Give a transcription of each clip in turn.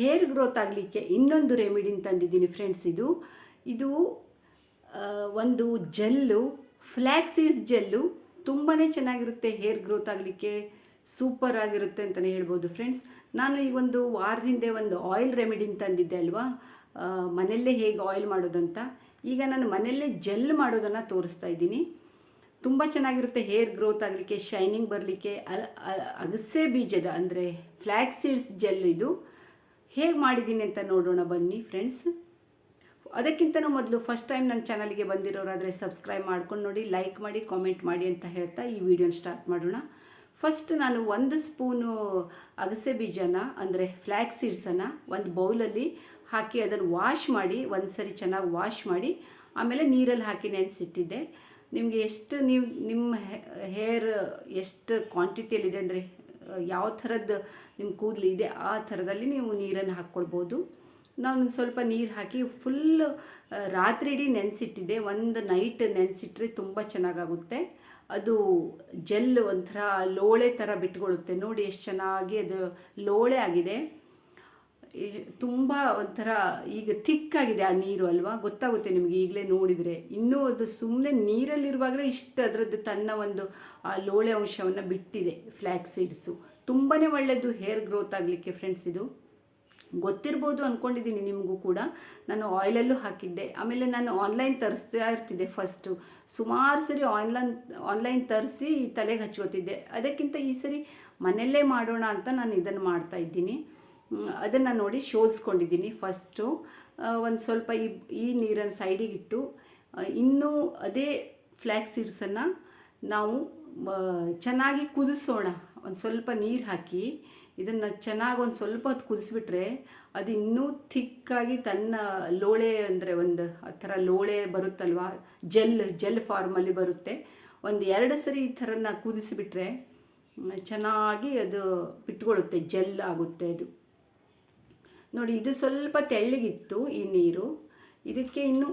Hair growth ಆಗಲಿಕ್ಕೆ ಇನ್ನೊಂದು ರೆಮಿಡಿನ ತಂದಿದ್ದೀನಿ ಫ್ರೆಂಡ್ಸ್ ಇದು. ಇದು ಒಂದು ಜೆಲ್ಲು ಫ್ಲ್ಯಾಕ್ಸೀಡ್ಸ್ ಜೆಲ್ಲು ತುಂಬಾ ಚೆನ್ನಾಗಿರುತ್ತೆ ಹೇರ್ ಗ್ರೋತ್ ಆಗಲಿಕ್ಕೆ, ಸೂಪರ್ ಆಗಿರುತ್ತೆ ಅಂತಲೇ ಹೇಳ್ಬೋದು ಫ್ರೆಂಡ್ಸ್. ನಾನು ಈ ಒಂದು ವಾರದಿಂದ ಒಂದು ಆಯಿಲ್ ರೆಮಿಡಿನ ತಂದಿದ್ದೆ ಅಲ್ವಾ? ಮನೆಯಲ್ಲೇ ಹೇಗೆ ಆಯಿಲ್ ಮಾಡೋದಂತ. ಈಗ ನಾನು ಮನೆಯಲ್ಲೇ ಜೆಲ್ ಮಾಡೋದನ್ನು ತೋರಿಸ್ತಾ ಇದ್ದೀನಿ. ತುಂಬ ಚೆನ್ನಾಗಿರುತ್ತೆ ಹೇರ್ ಗ್ರೋತ್ ಆಗಲಿಕ್ಕೆ, ಶೈನಿಂಗ್ ಬರಲಿಕ್ಕೆ ಅಗಸೆ ಬೀಜದ ಅಂದರೆ ಫ್ಲ್ಯಾಕ್ಸೀಡ್ಸ್ ಜೆಲ್ ಇದು. ಹೇಗೆ ಮಾಡಿದ್ದೀನಿ ಅಂತ ನೋಡೋಣ ಬನ್ನಿ ಫ್ರೆಂಡ್ಸ್ ಅದಕ್ಕಿಂತನೂ ಮೊದಲು ಫಸ್ಟ್ ಟೈಮ್ ನನ್ನ ಚಾನಲ್ಗೆ ಬಂದಿರೋರಾದರೆ ಸಬ್ಸ್ಕ್ರೈಬ್ ಮಾಡ್ಕೊಂಡು ನೋಡಿ ಲೈಕ್ ಮಾಡಿ ಕಾಮೆಂಟ್ ಮಾಡಿ ಅಂತ ಹೇಳ್ತಾ ಈ ವಿಡಿಯೋನ ಸ್ಟಾರ್ಟ್ ಮಾಡೋಣ. ಫಸ್ಟ್ ನಾನು ಒಂದು ಸ್ಪೂನು ಅಗಸೆ ಬೀಜನ, ಅಂದರೆ ಫ್ಲ್ಯಾಕ್ ಸೀಡ್ಸನ್ನು ಒಂದು ಬೌಲಲ್ಲಿ ಹಾಕಿ ಅದನ್ನು ವಾಶ್ ಮಾಡಿ ಒಂದು ಸರಿ ಚೆನ್ನಾಗಿ ವಾಶ್ ಮಾಡಿ, ಆಮೇಲೆ ನೀರಲ್ಲಿ ಹಾಕಿ ನೆನೆಸಿಟ್ಟಿದ್ದೆ. ನಿಮಗೆ ಎಷ್ಟು ನೀವು, ನಿಮ್ಮ ಹೇರ್ ಎಷ್ಟು ಕ್ವಾಂಟಿಟಿಯಲ್ಲಿದೆ ಅಂದರೆ ಯಾವ ಥರದ್ದು ನಿಮ್ಮ ಕೂದಲು ಇದೆ, ಆ ಥರದಲ್ಲಿ ನೀವು ನೀರನ್ನು ಹಾಕ್ಕೊಳ್ಬೋದು. ನಾನು ಸ್ವಲ್ಪ ನೀರು ಹಾಕಿ ಫುಲ್ ರಾತ್ರಿ ಇಡೀ ನೆನೆಸಿಟ್ಟಿದೆ ಒಂದು ನೈಟ್ ನೆನೆಸಿಟ್ರೆ ತುಂಬ ಚೆನ್ನಾಗಾಗುತ್ತೆ. ಅದು ಜೆಲ್ ಒಂಥರ ಲೋಳೆ ಥರ ಬಿಟ್ಕೊಳ್ಳುತ್ತೆ. ನೋಡಿ ಎಷ್ಟು ಚೆನ್ನಾಗಿ ಅದು ಲೋಳೆ ಆಗಿದೆ. ತುಂಬ ಒಂಥರ ಈಗ ಥಿಕ್ಕಾಗಿದೆ ಆ ನೀರು ಅಲ್ವಾ? ಗೊತ್ತಾಗುತ್ತೆ ನಿಮಗೆ ಈಗಲೇ ನೋಡಿದರೆ. ಇನ್ನೂ ಅದು ಸುಮ್ಮನೆ ನೀರಲ್ಲಿರುವಾಗಲೇ ಇಷ್ಟು ಅದರದ್ದು ತನ್ನ ಒಂದು, ಆ ಲೋಳೆ ಅಂಶವನ್ನು ಬಿಟ್ಟಿದೆ ಫ್ಲ್ಯಾಕ್ ಸೀಡ್ಸು ತುಂಬಾ ಒಳ್ಳೆಯದು ಹೇರ್ ಗ್ರೋತ್ ಆಗಲಿಕ್ಕೆ ಫ್ರೆಂಡ್ಸ್ ಇದು. ಗೊತ್ತಿರ್ಬೋದು ಅಂದ್ಕೊಂಡಿದ್ದೀನಿ ನಿಮಗೂ ಕೂಡ. ನಾನು ಆಯಿಲಲ್ಲೂ ಹಾಕಿದ್ದೆ. ಆಮೇಲೆ ನಾನು ಆನ್ಲೈನ್ ತರಿಸ್ತಾ ಇರ್ತಿದ್ದೆ ಫಸ್ಟು ಸುಮಾರು ಸರಿ ಆನ್ಲೈನ್ ಆನ್ಲೈನ್ ತರಿಸಿ ತಲೆಗೆ ಹಚ್ಕೋತಿದ್ದೆ. ಅದಕ್ಕಿಂತ ಈ ಸರಿ ಮನೆಯಲ್ಲೇ ಮಾಡೋಣ ಅಂತ ನಾನು ಇದನ್ನು ಮಾಡ್ತಾ ಇದ್ದೀನಿ. ಅದನ್ನು ನೋಡಿ ಶೋಧಿಸ್ಕೊಂಡಿದ್ದೀನಿ ಫಸ್ಟು. ಒಂದು ಸ್ವಲ್ಪ ಈ ಈ ನೀರನ್ನು ಸೈಡಿಗೆ ಇಟ್ಟು ಇನ್ನೂ ಅದೇ ಫ್ಲ್ಯಾಕ್ ಸೀಡ್ಸನ್ನು ನಾವು ಚೆನ್ನಾಗಿ ಕುದಿಸೋಣ. ಒಂದು ಸ್ವಲ್ಪ ನೀರು ಹಾಕಿ, ಇದನ್ನು ಚೆನ್ನಾಗಿ ಒಂದು ಸ್ವಲ್ಪ ಹೊತ್ತು ಕುದಿಸ್ಬಿಟ್ರೆ ಅದು ಇನ್ನೂ ಥಿಕ್ಕಾಗಿ ತನ್ನ ಲೋಳೆ ಅಂದರೆ ಒಂದು ಆ ಥರ ಲೋಳೆ ಬರುತ್ತಲ್ವಾ, ಜೆಲ್ ಜೆಲ್ ಫಾರ್ಮಲ್ಲಿ ಬರುತ್ತೆ. ಒಂದು ಎರಡು ಸರಿ ಈ ಥರನ ಕುದಿಸಿಬಿಟ್ರೆ ಚೆನ್ನಾಗಿ ಅದು ಬಿಟ್ಕೊಳ್ಳುತ್ತೆ, ಜೆಲ್ ಆಗುತ್ತೆ ಅದು. ನೋಡಿ, ಇದು ಸ್ವಲ್ಪ ತೆಳ್ಳಗಿತ್ತು ಈ ನೀರು. ಇದಕ್ಕೆ ಇನ್ನು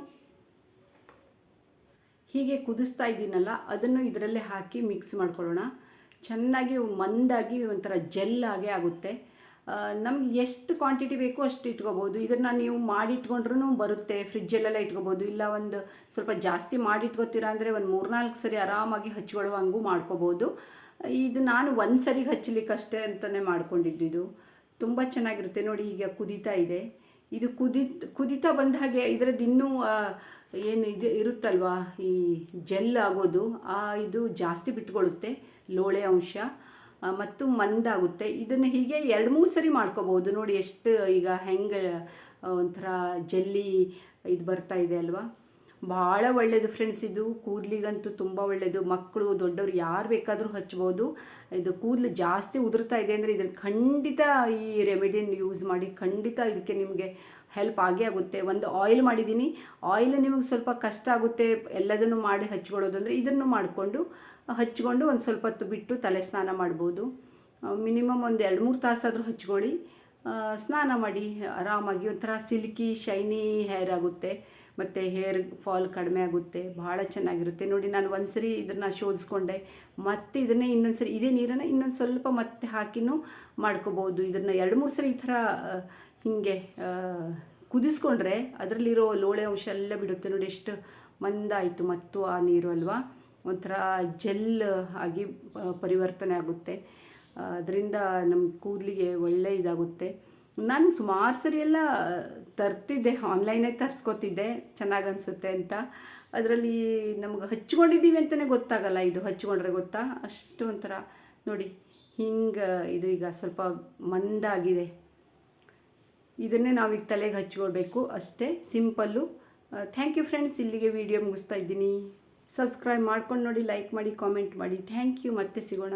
ಹೀಗೆ ಕುದಿಸ್ತಾ ಇದ್ದೀನಲ್ಲ, ಅದನ್ನು ಇದರಲ್ಲೇ ಹಾಕಿ ಮಿಕ್ಸ್ ಮಾಡ್ಕೊಳ್ಳೋಣ. ಚೆನ್ನಾಗಿ ಮಂದಾಗಿ ಒಂಥರ ಜೆಲ್ ಆಗೇ ಆಗುತ್ತೆ. ನಮ್ಗೆ ಎಷ್ಟು ಕ್ವಾಂಟಿಟಿ ಬೇಕೋ ಅಷ್ಟು ಇಟ್ಕೋಬೋದು. ಇದನ್ನು ನೀವು ಮಾಡಿಟ್ಕೊಂಡ್ರೂ ಬರುತ್ತೆ ಫ್ರಿಜ್ಜಲ್ಲೆಲ್ಲ ಇಟ್ಕೋಬೋದು. ಇಲ್ಲ ಒಂದು ಸ್ವಲ್ಪ ಜಾಸ್ತಿ ಮಾಡಿಟ್ಕೋತೀರಾ ಅಂದರೆ ಒಂದು ಮೂರ್ನಾಲ್ಕು ಸರಿ ಆರಾಮಾಗಿ ಹಚ್ಕೊಳ್ಳುವಂಗೂ ಮಾಡ್ಕೋಬೋದು. ಇದು ನಾನು ಒಂದು ಸರಿ ಹಚ್ಚಲಿಕ್ಕಷ್ಟೇ ಅಂತಲೇ ಮಾಡ್ಕೊಂಡಿದ್ದು ಇದು. ತುಂಬ ಚೆನ್ನಾಗಿರುತ್ತೆ. ನೋಡಿ ಈಗ ಕುದೀತಾ ಇದೆ. ಇದು ಕುದಿ, ಕುದೀತಾ ಬಂದ ಹಾಗೆ ಇದರದ್ದು ಇನ್ನೂ ಏನು ಇದು ಇರುತ್ತಲ್ವಾ? ಈ ಜೆಲ್ ಆಗೋದು, ಆ, ಇದು ಜಾಸ್ತಿ ಬಿಟ್ಕೊಳ್ಳುತ್ತೆ, ಲೋಳೆ ಅಂಶ ಮತ್ತು ಮಂದಾಗುತ್ತೆ. ಇದನ್ನು ಹೀಗೆ ಎರಡು ಮೂರು ಸರಿ ಮಾಡ್ಕೋಬೋದು. ನೋಡಿ ಎಷ್ಟು ಈಗ ಹೆಂಗೆ ಒಂಥರ ಜೆಲ್ಲಿ ಇದು ಬರ್ತಾ ಇದೆ ಅಲ್ವಾ? ಭಾಳ ಒಳ್ಳೆಯದು ಫ್ರೆಂಡ್ಸ್ ಇದು ಕೂದಲಿಗಂತೂ ತುಂಬ ಒಳ್ಳೆಯದು ಮಕ್ಕಳು, ದೊಡ್ಡವರು ಯಾರು ಬೇಕಾದರೂ ಹಚ್ಬೋದು. ಇದು ಕೂದಲು ಜಾಸ್ತಿ ಉದುರ್ತಾ ಇದೆ ಅಂದರೆ ಇದನ್ನು ಖಂಡಿತ ಈ ರೆಮಿಡಿಯನ್ನು ಯೂಸ್ ಮಾಡಿ, ಖಂಡಿತ ಇದಕ್ಕೆ ನಿಮಗೆ ಹೆಲ್ಪ್ ಆಗೇ ಆಗುತ್ತೆ. ಒಂದು ಆಯಿಲ್ ಮಾಡಿದ್ದೀನಿ ಆಯಿಲ್ ನಿಮಗೆ ಸ್ವಲ್ಪ ಕಷ್ಟ ಆಗುತ್ತೆ ಎಲ್ಲದನ್ನು ಮಾಡಿ ಹಚ್ಕೊಳ್ಳೋದು ಅಂದರೆ ಇದನ್ನು ಮಾಡಿಕೊಂಡು, ಹಚ್ಕೊಂಡು ಒಂದು ಸ್ವಲ್ಪ ಹೊತ್ತು ಬಿಟ್ಟು ತಲೆ ಸ್ನಾನ ಮಾಡ್ಬೋದು. ಮಿನಿಮಮ್ ಒಂದು ಎರಡು ಮೂರು ತಾಸಾದರೂ ಹಚ್ಕೊಳ್ಳಿ. ಸ್ನಾನ ಮಾಡಿ, ಆರಾಮಾಗಿ ಒಂಥರ ಸಿಲ್ಕಿ ಶೈನಿ ಹೇರ್ ಆಗುತ್ತೆ. ಮತ್ತು ಹೇರ್ ಫಾಲ್ ಕಡಿಮೆ ಆಗುತ್ತೆ, ಭಾಳ ಚೆನ್ನಾಗಿರುತ್ತೆ. ನೋಡಿ, ನಾನು ಒಂದು ಸರಿ ಇದನ್ನು ಶೋಧಿಸ್ಕೊಂಡೆ, ಮತ್ತೆ ಇದನ್ನೇ ಇನ್ನೊಂದು ಸರಿ ಇದೇ ನೀರನ್ನು ಇನ್ನೊಂದು ಸ್ವಲ್ಪ ಮತ್ತೆ ಹಾಕಿನೂ ಮಾಡ್ಕೋಬೋದು. ಇದನ್ನು ಎರಡು, ಮೂರು ಸರಿ ಈ ಥರ ಹೀಗೆ ಕುದಿಸ್ಕೊಂಡ್ರೆ ಅದರಲ್ಲಿರೋ ಲೋಳೆ ಅಂಶ ಎಲ್ಲ ಬಿಡುತ್ತೆ. ನೋಡಿ, ಎಷ್ಟು ಮಂದಾಯಿತು ಮತ್ತು ಆ ನೀರು ಅಲ್ವಾ? ಒಂಥರ ಜೆಲ್ ಆಗಿ ಪರಿವರ್ತನೆ ಆಗುತ್ತೆ. ಅದರಿಂದ ನಮ್ಮ ಕೂದಲಿಗೆ ಒಳ್ಳೆ ಇದಾಗುತ್ತೆ. ನಾನು ಸುಮಾರು ಸರಿ ಎಲ್ಲ ತರ್ತಿದ್ದೆ ಆನ್ಲೈನೇ ತರಿಸ್ಕೊತಿದ್ದೆ, ಚೆನ್ನಾಗಿ ಅನಿಸುತ್ತೆ ಅಂತ. ಅದರಲ್ಲಿ ನಮಗೆ ಹಚ್ಕೊಂಡಿದ್ದೀವಿ ಅಂತಲೇ ಗೊತ್ತಾಗಲ್ಲ, ಇದು ಹಚ್ಕೊಂಡ್ರೆ ಗೊತ್ತಾ? ಅಷ್ಟು ಒಂಥರ ನೋಡಿ, ಹಿಂಗೆ ಇದು ಈಗ ಸ್ವಲ್ಪ ಮಂದಾಗಿದೆ. ಇದನ್ನೇ ನಾವೀಗ ತಲೆಗೆ ಹಚ್ಕೊಳ್ಬೇಕು ಅಷ್ಟೇ, ಸಿಂಪಲ್ಲು. ಥ್ಯಾಂಕ್ ಯು ಫ್ರೆಂಡ್ಸ್ ಇಲ್ಲಿಗೆ ವಿಡಿಯೋ ಮುಗಿಸ್ತಾ ಇದ್ದೀನಿ. ಸಬ್ಸ್ಕ್ರೈಬ್ ಮಾಡ್ಕೊಂಡು ನೋಡಿ ಲೈಕ್ ಮಾಡಿ ಕಾಮೆಂಟ್ ಮಾಡಿ. ಥ್ಯಾಂಕ್ ಯು ಮತ್ತೆ ಸಿಗೋಣ.